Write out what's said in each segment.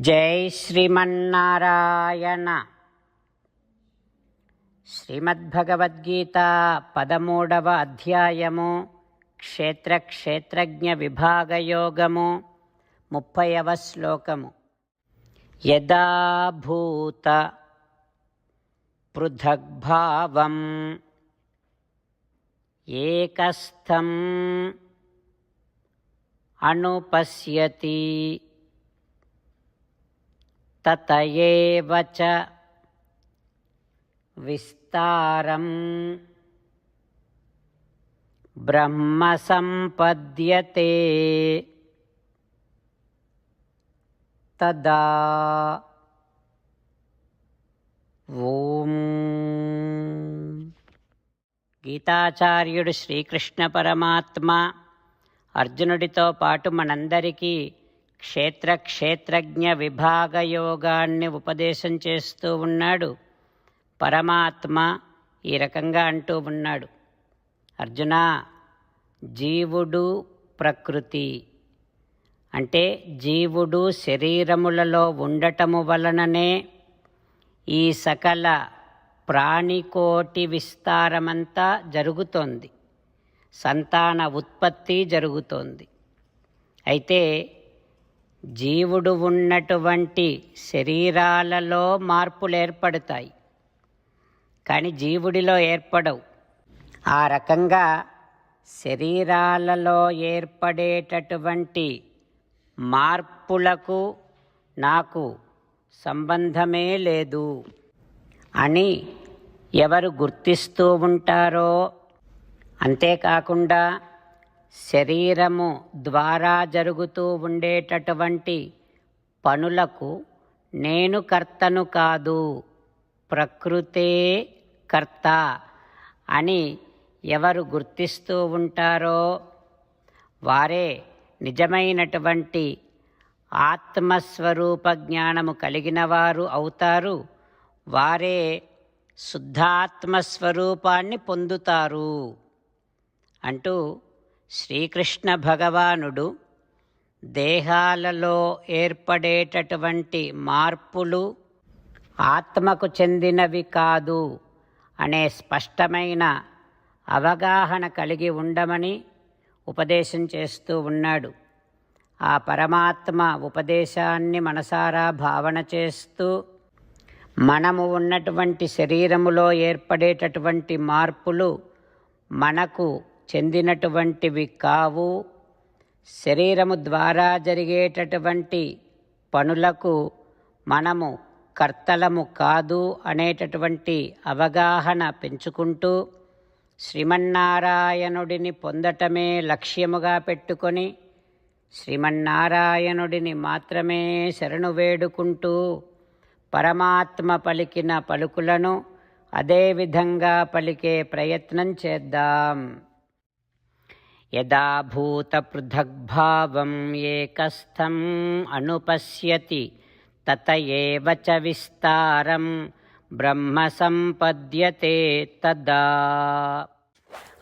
జై శ్రీమన్నారాయణ. శ్రీమద్భగవద్గీత పదమూడవ అధ్యాయము క్షేత్ర క్షేత్రజ్ఞ విభాగయోగము ముప్పైవ శ్లోకము. యదాభూత పృథగ్భావం ఏకస్థం అనుపశ్యతి. తత ఏవచ విస్తారం. బ్రహ్మ సంపద్యతే తదా. ఓం. గీతాచార్యుడు శ్రీకృష్ణ పరమాత్మ అర్జునుడితో పాటు మనందరికీ క్షేత్ర క్షేత్రజ్ఞ విభాగ యోగాన్ని ఉపదేశం చేస్తూ ఉన్నాడు. పరమాత్మ ఈ రకంగా అంటూ ఉన్నాడు. అర్జున జీవుడు ప్రకృతి. అంటే జీవుడు శరీరములలో ఉండటము వలననే ఈ సకల ప్రాణికోటి విస్తారమంతా జరుగుతోంది. సంతాన ఉత్పత్తి జరుగుతోంది. అయితే జీవుడు ఉన్నటువంటి శరీరాలలో మార్పులు ఏర్పడతాయి కానీ జీవుడిలో ఏర్పడవు. ఆ రకంగా శరీరాలలో ఏర్పడేటటువంటి మార్పులకు నాకు సంబంధమే లేదు అని ఎవరు గుర్తిస్తూ ఉంటారో అంతేకాకుండా శరీరము ద్వారా జరుగుతూ ఉండేటటువంటి పనులకు నేను కర్తను కాదు ప్రకృతే కర్త అని ఎవరు గుర్తిస్తూ ఉంటారో వారే నిజమైనటువంటి ఆత్మస్వరూప జ్ఞానము కలిగిన వారు అవుతారు. వారే శుద్ధాత్మస్వరూపాన్ని పొందుతారు అంటూ శ్రీకృష్ణ భగవానుడు దేహాలలో ఏర్పడేటటువంటి మార్పులు ఆత్మకు చెందినవి కాదు అనే స్పష్టమైన అవగాహన కలిగి ఉండమని ఉపదేశం చేస్తూ ఉన్నాడు. ఆ పరమాత్మ ఉపదేశాన్ని మనసారా భావన చేస్తూ మనము ఉన్నటువంటి శరీరములో ఏర్పడేటటువంటి మార్పులు మనకు చెందినటువంటివి కావు. శరీరము ద్వారా జరిగేటటువంటి పనులకు మనము కర్తలము కాదు అనేటటువంటి అవగాహన పెంచుకుంటూ శ్రీమన్నారాయణుడిని పొందటమే లక్ష్యముగా పెట్టుకొని శ్రీమన్నారాయణుడిని మాత్రమే శరణు వేడుకుంటూ పరమాత్మ పలికిన పలుకులను అదేవిధంగా పలికే ప్రయత్నం చేద్దాం. యదా భూతపృథగ్భావం ఏకస్థం అనుపశ్యతి తత ఏవ విస్తారం బ్రహ్మ సంపద్యతే తదా.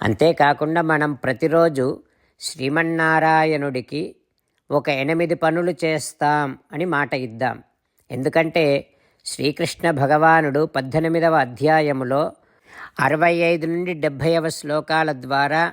అంతేకాకుండా మనం ప్రతిరోజు శ్రీమన్నారాయణుడికి ఒక ఎనిమిది పనులు చేస్తాం అని మాట ఇద్దాం. ఎందుకంటే శ్రీకృష్ణ భగవానుడు పద్దెనిమిదవ అధ్యాయములో అరవై ఐదు నుండి డెబ్భైవ శ్లోకాల ద్వారా